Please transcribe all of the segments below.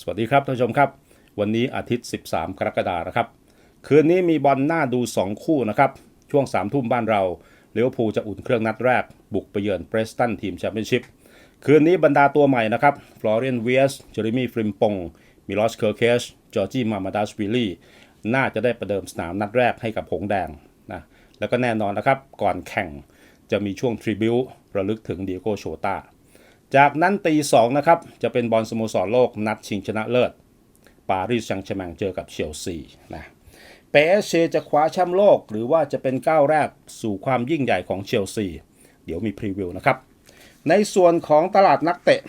สวัสดีครับท่านผู้ชมครับ วันนี้อาทิตย์ 13 กรกฎาคมนะครับ คืนนี้มีบอลหน้าดู 2 คู่นะครับ ช่วง3ทุ่มบ้านเราเลี้ยวภูจะอุ่นเครื่องนัดแรก บุกไปเยือนเบรสตันทีมแชมเปี้ยนชิพคืนนี้บรรดาตัวใหม่นะครับฟลอเรียนเวียสเจอร์มี่ฟริมปงมิลอสเคอร์เคชจอร์จีมามาดัสวิลลี่น่าจะได้ประเดิมสนามนัดแรกให้กับหงแดงนะแล้วก็แน่นอนนะครับก่อนแข่งจะมีช่วงทริบิวระลึกถึงเดียโกโชตา จากนั้นตีสองนะครับจะเป็นบอลสโมสรโลกนัดชิงชนะเลิศปารีสแซงต์แชร์แมงเจอกับเชลซีนะเปเชจะคว้าแชมป์โลก หรือว่าจะเป็นก้าวแรกสู่ความยิ่งใหญ่ของเชลซี เดี๋ยวมีพรีวิวนะครับ ในส่วนของตลาดนักเตะ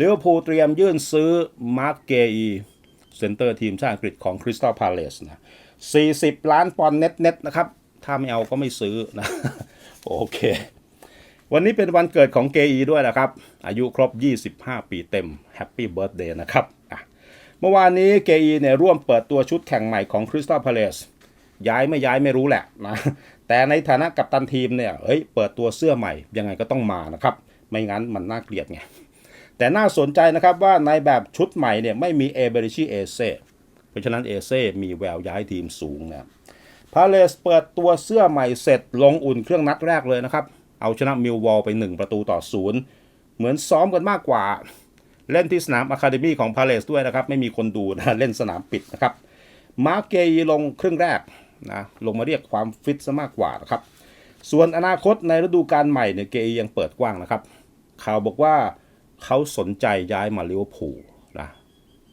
ลิเวอร์พูลเตรียมยื่นซื้อมาร์กเกอีเซนเตอร์ทีมชาติอังกฤษของคริสตัลพาเลสนะ 40 ล้านปอนด์เน็ตๆนะครับ ถ้าไม่เอาก็ไม่ซื้อนะ โอเค วันนี้เป็นวันเกิดของเกอีด้วยนะครับ อายุครบ 25 ปีเต็มแฮปปี้เบิร์ a เดย์นะครับเมื่อวานนี้เกอีเนี่ยร่วมเปิดตัวชุดแข่งใหม่ของคริสตัลพาเลสย้ายไม่ย้ายไม่รู้แหละนะแต่ในฐานะกัปตันทีมเนี่ยเฮ้ยเปิดตัวเสื้อใหม่ยังไงก็ต้องมานะครับ ไม่งั้นมันน่าเกลียดไงแต่น่าสนใจนะครับว่าในแบบชุดใหม่เนี่ยไม่มีเอเบริชิเอเซเพราะฉะนั้นเอเซมีแววย้ายทีมสูงนะพาเลสเปิดตัวเสื้อใหม่เสร็จลงอุ่นเครื่องนัดแรกเลยนะครับ เอาชนะมิลวอลไป 1 ประตูต่อศูนย์เหมือนซ้อมกันมากกว่า เล่นที่สนามอะคาเดมีของพาเลสด้วยนะครับ ไม่มีคนดูนะเล่นสนามปิดนะครับ มาเกยลงครึ่งแรกนะลงมาเรียกความฟิตซะมากกว่านะครับ ส่วนอนาคตในฤดูกาลใหม่เนี่ยเกยยังเปิดกว้างนะครับ ข่าวบอกว่าเขาสนใจย้ายมาลิเวอร์พูลนะ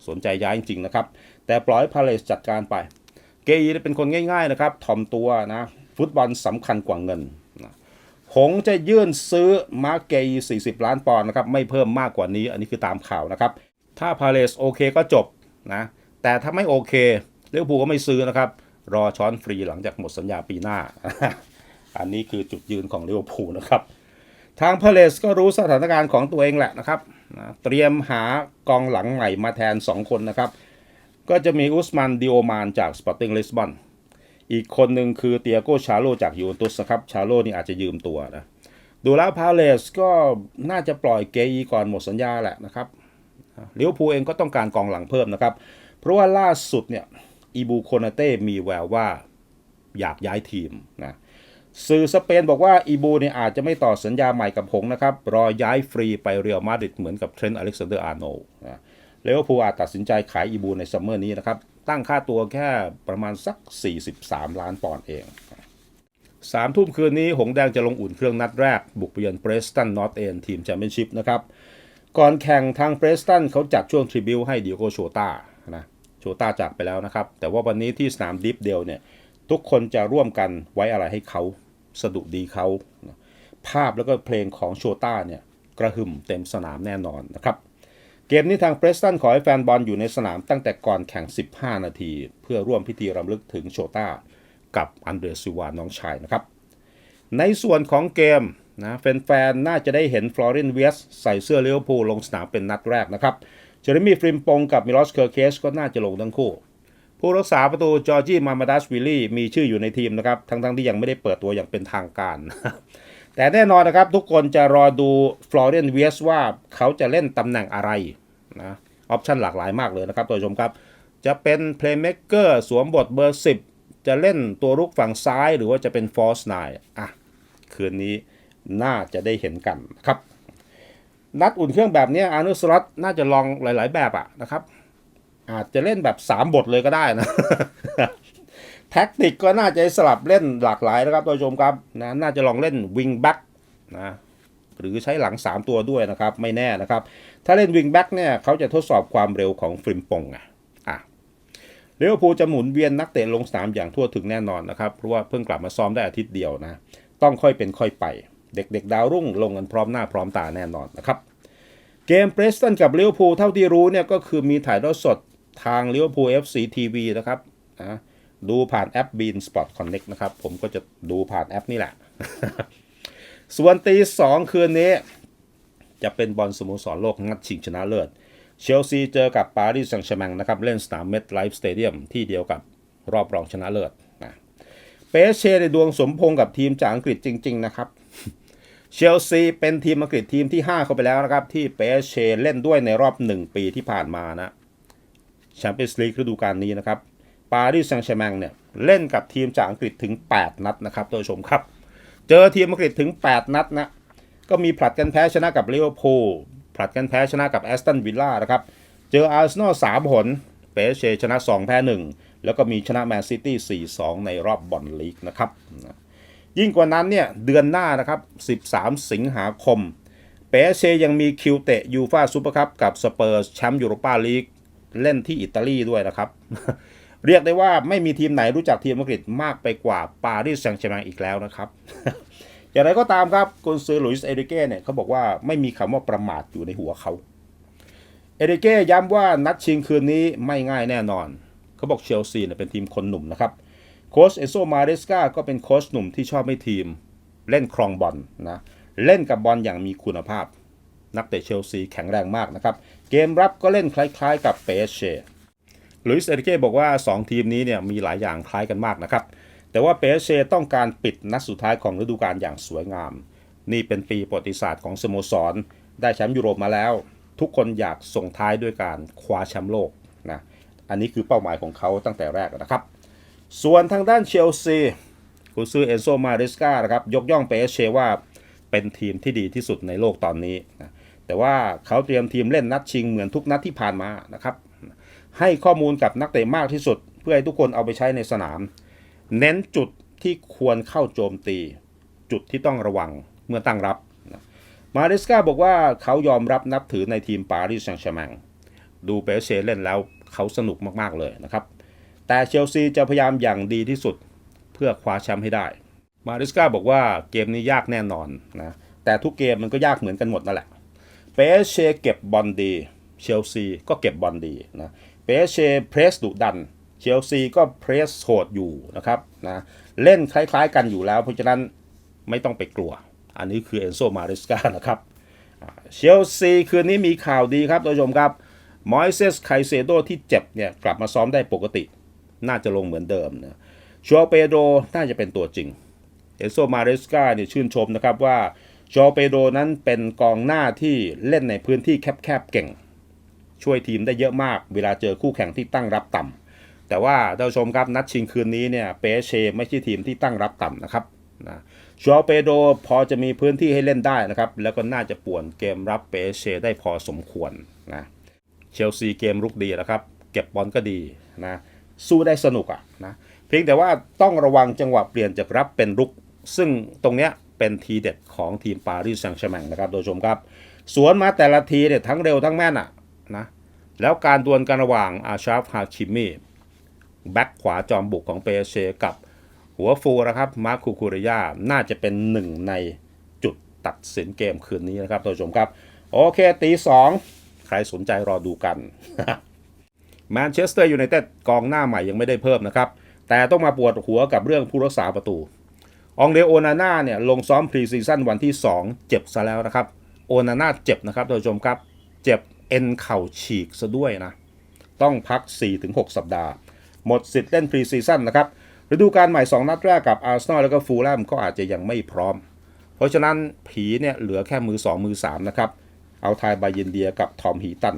สนใจย้ายจริงๆนะครับ แต่ปล่อยพาเลสจัดการไป เกยเป็นคนง่าย ๆนะครับถ่อมตัวนะ ฟุตบอลสำคัญกว่าเงิน หงจะยื่นซื้อมาร์เกยี40 ล้านปอนด์นะครับไม่เพิ่มมากกว่านี้ อันนี้คือตามข่าวนะครับ ถ้าพาเลสโอเคก็จบนะแต่ถ้าไม่โอเคเลิเวอร์พูก็ไม่ซื้อนะครับ รอช้อนฟรีหลังจากหมดสัญญาปีหน้า อันนี้คือจุดยืนของเลิเวอร์พูนะครับ ทางพาเลสก็รู้สถานการณ์ของตัวเองแหละนะครับนะเตรียมหากองหลังใหม่มาแทน 2 คนนะครับ ก็จะมีอุสมันดิโอมานจากสปอร์ติ้งลิสบอน อีกคนหนึ่งคือเตียโกชาโลจากยูเวนตุสนะครับชาโลนี่อาจจะยืมตัวนะดูแล้วพาเลสก็น่าจะปล่อยเกอีก่อนหมดสัญญาแหละนะครับลิวพูเองก็ต้องการกองหลังเพิ่มนะครับ เพราะว่าล่าสุดเนี่ยอีบูโคนาเต้มีแววว่าอยากย้ายทีมนะสื่อสเปนบอกว่าอีบูเนี่ยอาจจะไม่ต่อสัญญาใหม่กับหงนะครับ รอย้ายฟรีไปเรียลมาดริดเหมือนกับเทรนต์อเล็กซานเดอร์อาร์โน เลเวอร์พูลอาจตัดสินใจขายอีบูในซัมเมอร์นี้นะครับ ตั้งค่าตัวแค่ประมาณสัก 43 ล้านปอนด์เองสามทุ่มคืนนี้ หงแดงจะลงอุ่นเครื่องนัดแรก บุกไปเยือนเบรสตันนอตเอนทีมแชมเปี้ยนชิพนะครับ ก่อนแข่งทางเบรสตันเขาจัดช่วงทริบิวให้ดิโกโชตานะโชตาจากไปแล้วนะครับ แต่ว่าวันนี้ที่สนามดิฟเดลเนี่ย ทุกคนจะร่วมกันไว้อะไรให้เขาสะดุดีเขา ภาพแล้วก็เพลงของโชต้าเนี่ยกระหึ่มเต็มสนามแน่นอนนะครับ เกมนี้ทางเ r รสตันขอให้แฟนบอลอยู่ในสนามตั้งแต่ก่อนแข่ง 15 นาที เพื่อร่วมพิธีรำลึกถึงโชต้ากับอันเดรซิวาน้องชายนะครับ ในส่วนของเกมนะแฟนๆ น่าจะได้เห็นฟลอรินเวสใส่เสื้อเลิเวพูลลงสนามเป็นนัดแรกนะครับเจอร์มี่ฟริมปงกับมิลอสเคอร์เคสก็น่าจะลงทั้งคู่ ผู้รักษาประตูจอร์จีมามาดัสวิลลี่มีชื่ออยู่ในทีมนะครับ ทั้งๆที่ยังไม่ได้เปิดตัวอย่างเป็นทางการ แต่แน่นอนนะครับทุกคนจะรอดูฟลอเรนเวสว่าเขาจะเล่นตำแหน่งอะไร นะออปชันหลากหลายมากเลยนะครับท่านผู้ชมครับ จะเป็นเพลย์เม k เกอร์สวมบทเบอร์ 10 จะเล่นตัวรุกฝั่งซ้ายหรือว่าจะเป็นฟอร์สไนอะคืนนี้น่าจะได้เห็นกันครับ นัดอุ่นเครื่องแบบนี้อาร์เนสล็อตน่าจะลองหลาย ๆ แบบอะนะครับ อาจจะเล่นแบบ 3 บทเลยก็ได้นะแท็กติกก็น่าจะสลับเล่นหลากหลายนะครับท่านผู้ชมครับนะน่าจะลองเล่นวิงแบ็กนะ หรือใช้หลัง 3 ตัวด้วยนะครับ ไม่แน่นะครับ ถ้าเล่นวิงแบ็กเนี่ยเขาจะทดสอบความเร็วของฟริมปงอะอะเลี้ยวภูจะหมุนเวียนนักเตะลงสนามอย่างทั่วถึงแน่นอนนะครับเพราะว่าเพิ่งกลับมาซ้อมได้อาทิตย์เดียวนะ ต้องค่อยเป็นค่อยไป เด็กๆ ดาวรุ่งลงกันพร้อมหน้าพร้อมตาแน่นอนนะครับ เกมเ r รสตันกับเลิเวอร์พูเท่าที่รู้เนี่ยก็คือมีถ่ายทอดสดทางเลิเวอร์พูล FC TV นะครับนะดูผ่านแอป Bean Sport Connect นะครับ ผมก็จะดูผ่านแอปนี่แหละ ส่วนตีสองคืนนี้ จะเป็นบอลสโมสรโลกนัดชิงชนะเลิศ เชลซีเจอกับปารีสแซงต์แชร์แมงนะครับ เล่นสนามเมดไลฟ์สเตเดียมที่เดียวกับรอบรองชนะเลิศนะเปเช่ในดวงสมพงษ์กับทีมจากอังกฤษจริง ๆ นะครับ เชลซีเป็นทีมอังกฤษทีมที่ 5 เข้าไปแล้วนะครับ ที่เปเช่เล่นด้วยในรอบ 1 ปีที่ผ่านมานะแชมเปี้ยนส์ลีกฤดูกาลนี้นะครับปารีสแซงต์แชร์แมงเนี่ยเล่นกับทีมจากอังกฤษถึง 8 นัดนะครับท่านชมครับ เจอทีมอังกฤษถึง 8 นัดนะ ก็มีผลัดกันแพ้ชนะกับลิเวอร์พูลผลัดกันแพ้ชนะกับแอสตันวิลล่านะครับ เจออาร์เซนอล3หนเปเชชนะ 2 แพ้ 1 แล้วก็มีชนะแมนซิตี้4-2 ในรอบบอลลีกนะครับ ยิ่งกว่านั้นเนี่ย เดือนหน้านะครับ 13 สิงหาคม เปเชยังมีคิวเตะยูฟาซูเปอร์คัพกับสเปอร์แชมป์ยูโรปาลีกเล่นที่อิตาลีด้วยนะครับ เรียกได้ว่าไม่มีทีมไหนรู้จักทีมอังกฤษมากไปกว่าปารีสแซงต์แชร์แมงอีกแล้วนะครับ อย่างไรก็ตามครับกุนซือหลุยส์เอริเก้เนี่ยเขาบอกว่าไม่มีคำว่าประมาทอยู่ในหัวเขา เอริเก้ย้ำว่านัดชิงคืนนี้ไม่ง่ายแน่นอน เขาบอกเชลซีเนี่ยเป็นทีมคนหนุ่มนะครับโค้ชเอโซมาเรสกาก็เป็นโค้ชหนุ่มที่ชอบให้ทีม เล่นครองบอลนะเล่นกับบอลอย่างมีคุณภาพ นักเตะเชลซีแข็งแรงมากนะครับ เกมรับก็เล่นคล้ายๆกับเปเช ลุยส์เอริเก้บอกว่า 2 ทีมนี้เนี่ยมีหลายอย่างคล้ายกันมากนะครับ แต่ว่าเปเชต้องการปิดนัดสุดท้ายของฤดูกาลอย่างสวยงาม นี่เป็นปีประวัติศาสตร์ของสโมสร ได้แชมป์ยุโรปมาแล้ว ทุกคนอยากส่งท้ายด้วยการคว้าแชมป์โลกนะอันนี้คือเป้าหมายของเขาตั้งแต่แรกนะครับ ส่วนทางด้านเชลซีกุซือเอนโซมาริสกานะครับยกย่องเปเชว่าเป็นทีมที่ดีที่สุดในโลกตอนนี้นะแต่ว่าเขาเตรียมทีมเล่นนัดชิงเหมือนทุกนัดที่ผ่านมานะครับ ให้ข้อมูลกับนักเตะมากที่สุด เพื่อให้ทุกคนเอาไปใช้ในสนาม เน้นจุดที่ควรเข้าโจมตี จุดที่ต้องระวังเมื่อตั้งรับ มาริสกาบอกว่าเขายอมรับนับถือในทีมปารีสแซงต์แชร์แมงดูเปเชเล่นแล้วเขาสนุกมากๆเลยนะครับ แต่เชลซีจะพยายามอย่างดีที่สุดเพื่อคว้าแชมป์ให้ได้ มาริสกาบอกว่าเกมนี้ยากแน่นอนนะแต่ทุกเกมมันก็ยากเหมือนกันหมดนั่นแหละเปเชเก็บบอลดี เชลซีก็เก็บบอลดีนะ เปเชเพรสดุดันเชลซีก็เพรสโหดอยู่นะครับนะเล่นคล้ายๆกันอยู่แล้ว เพราะฉะนั้นไม่ต้องไปกลัว อันนี้คือเอนโซมาริสกานะครับเชลซีคืนนี้มีข่าวดีครับท่านผู้ชมครับมอยเซสไคเซโดที่เจ็บเนี่ยกลับมาซ้อมได้ปกติ น่าจะลงเหมือนเดิมนะชัวเปโดน่าจะเป็นตัวจริงเอนโซมาเรสกาเนี่ยชื่นชมนะครับว่าจอเปโดนั้นเป็นกองหน้าที่เล่นในพื้นที่แคบๆเก่ง ช่วยทีมได้เยอะมาก เวลาเจอคู่แข่งที่ตั้งรับต่ำแต่ว่าท่านผู้ชมครับนัดชิงคืนนี้เนี่ยเปเชไม่ใช่ทีมที่ตั้งรับต่ำนะครับนะจอเปโดพอจะมีพื้นที่ให้เล่นได้นะครับ แล้วก็น่าจะป่วนเกมรับเปเชได้พอสมควรนะเชลซีเกมรุกดีนะครับ เก็บบอลก็ดีนะสู้ได้สนุกอะนะเพียงแต่ว่าต้องระวังจังหวะเปลี่ยนจากรับเป็นรุก ซึ่งตรงเนี้ยเป็นทีเด็ดของทีมปารีสแซงต์แชร์แมงนะครับโดยชมครับ สวนมาแต่ละทีเนี่ยทั้งเร็วทั้งแม่นอะ นะแล้วการดวลกันระหว่างอาชาฟฮาคิมีแบ็คขวาจอมบุกของเปเชกับหัวฟูนะครับมาร์คูคูริยาน่าจะเป็นหนึ่งในจุดตัดสินเกมคืนนี้นะครับโดยชมครับ โอเคตีสองใครสนใจรอดูกันแมนเชสเตอร์ยูไนเต็ดกองหน้าใหม่ยังไม่ได้เพิ่มนะครับ แต่ต้องมาปวดหัวกับเรื่องผู้รักษาประตูองเดโอนาน่าเนี่ยลงซ้อมพรีซีซั่นวันที่ 2 เจ็บซะแล้วนะครับ โอนาน่าเจ็บนะครับท่านผู้ชมครับ เจ็บ เอ็นเข่าฉีกซะด้วยนะ ต้องพัก 4-6 สัปดาห์ หมดสิทธิ์เล่นพรีซีซั่นนะครับฤดูกาลใหม่ 2 นัดแรกกับอาร์เซนอลแล้วก็ฟูลแลมก็อาจจะยังไม่พร้อม เพราะฉะนั้นผีเนี่ยเหลือแค่มือ 2 มือ 3 นะครับ เอาทายบายินเดียกับทอมฮีตัน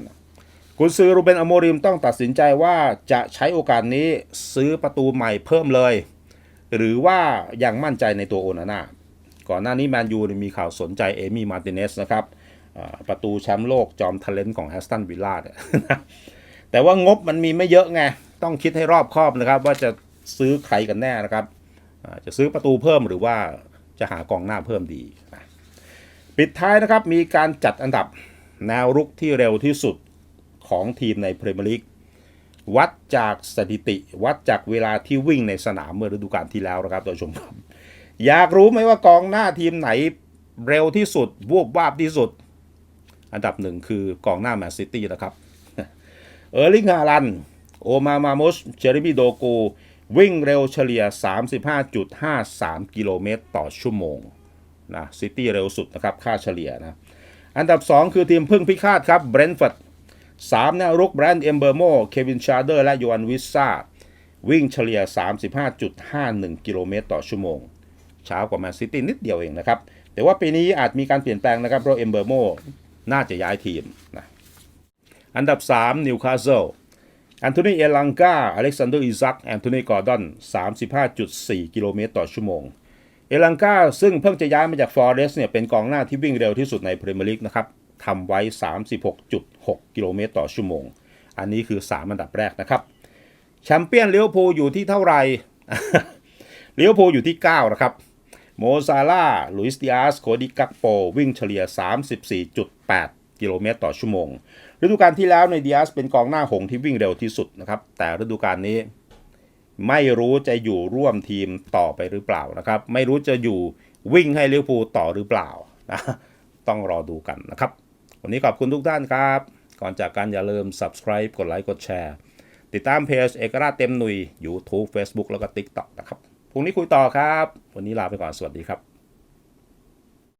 กุนซือรูเบนอโมริมต้องตัดสินใจว่าจะใช้โอกาสนี้ซื้อประตูใหม่เพิ่มเลย หรือว่ายังมั่นใจในตัวโอนาน่าก่อนหน้านี้แมนยูมีข่าวสนใจเอมี่มาร์ติเนสนะครับ ประตูแชมป์โลกจอมท a เลนต์ของแฮสตันวิลล่าเนี่ยแต่ว่างบมันมีไม่เยอะไง ต้องคิดให้รอบคอบนะครับ ว่าจะซื้อใครกันแน่นะครับ จะซื้อประตูเพิ่มหรือว่าจะหากองหน้าเพิ่มดีนะปิดท้ายนะครับมีการจัดอันดับแนวรุกที่เร็วที่สุดของทีมในพรีเมียร์ลีกวัดจากสถิติ วัดจากเวลาที่วิ่งในสนามเมื่อฤดูกาลที่แล้วนะครับท่านผู้ชมครับ อยากรู้ไหมว่ากองหน้าทีมไหนเร็วที่สุดวูบวาบที่สุด อันดับหนึ่งคือกองหน้าแมนซิตี้นะครับเออร์ลิงฮาลัน โอมามามุสเจอริมีโดโก วิ่งเร็วเฉลี่ย 35.53 กิโลเมตรต่อชั่วโมงนะซิตี้เร็วสุดนะครับค่าเฉลี่ยนะ อันดับ 2 คือทีมพึ่งพิฆาตครับเบรนท์ฟอร์ดสามแนวรุกแบรนด์เอมเบอร์โมเควินชาร์เดอร์และโยอันวิสซาวิ่งเฉลี่ย 35.51 กิโลเมตรต่อชั่วโมง ช้ากว่าแมนซิตี้นิดเดียวเองนะครับ แต่ว่าปีนี้อาจมีการเปลี่ยนแปลงนะครับเพราะเอมเบอร์โม น่าจะย้ายทีมนะอันดับ 3 นิวคาสเซิลแอนโทนีเอลังกาอเล็กซานเดอร์อิซักแอนโทนีกอร์ดอน 35.4 กิโลเมตรต่อชั่วโมง เอลังกาซึ่งเพิ่งจะย้ายมาจากฟอร์เรสเนี่ยเป็นกองหน้าที่วิ่งเร็วที่สุดในพรีเมียร์ลีกนะครับทำไว้ 36.6 กิโลเมตรต่อชั่วโมง อันนี้คือ 3 อันดับแรกนะครับ แชมเปี้ยนเลิเวอร์พูลอยู่ที่เท่าไหร่เลิเวอร์พูลอยู่ที่ 9 นะครับ โมซาลาลุยส์ดิอาส โคดิกักโป วิ่งเฉลี่ย 34.8 กิโลเมตรต่อชั่วโมง ฤดูกาลที่แล้วในดิอาสเป็นกองหน้าหงที่วิ่งเร็วที่สุดนะครับ แต่ฤดูกาลนี้ไม่รู้จะอยู่ร่วมทีมต่อไปหรือเปล่านะครับ ไม่รู้จะอยู่วิ่งให้ลิเวอร์พูลต่อหรือเปล่านะต้องรอดูกันนะครับ วันนี้ขอบคุณทุกท่านครับ ก่อนจากกันอย่าลืม subscribe กดไลค์กดแชร์ ติดตามเพจเอกราชเต็มหนุย YouTube Facebook แล้วก็ TikTok นะครับ พรุ่งนี้คุยต่อครับ วันนี้ลาไปก่อนสวัสดีครับ